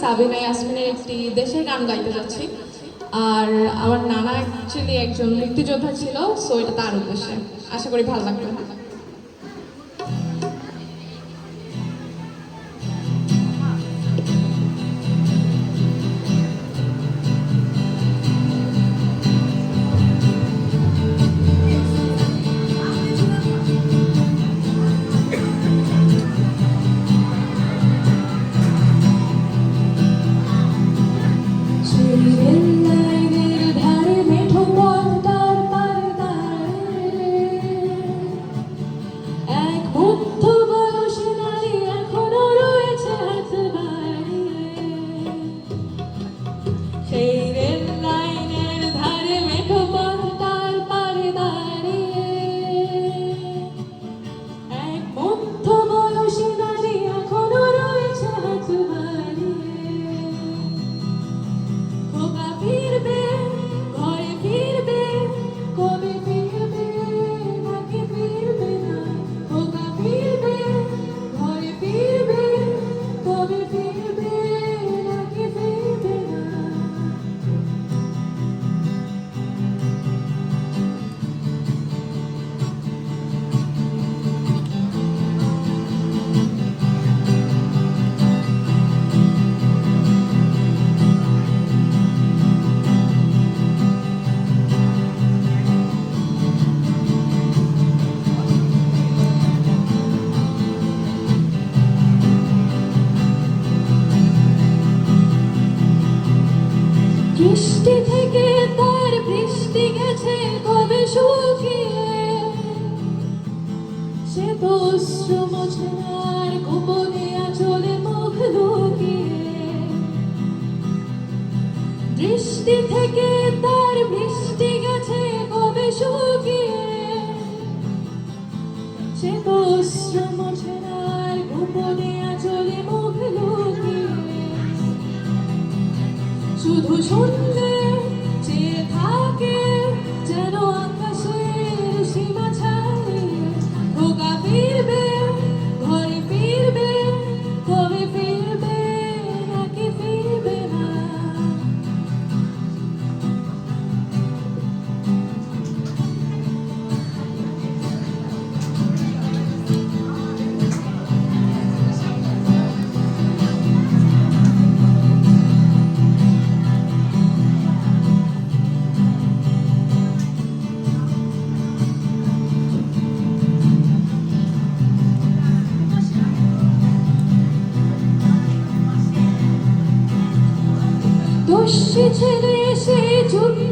সাবিনা ইয়াসমিনের একটি দেশের গান গাইতে যাচ্ছি। আর আমার নানা অ্যাকচুয়ালি একজন মুক্তিযোদ্ধা ছিল সো এটা তার উদ্দেশ্যে। আশা করি ভালো লাগবে। থেকে তার বৃষ্টি গেছে কবে শুকিয়ে সে তো মোছে আর গোপনে আচলে মুখ লুকিয়ে বৃষ্টি থেকে তার বৃষ্টি গেছে কবে শুকিয়ে সে তো মোছে আর গোপনে আচলে মুখ লুকিয়ে শুধু শুধু বৃষ্টি ছেড়ে এসে ঝুঁকি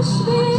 Aşkın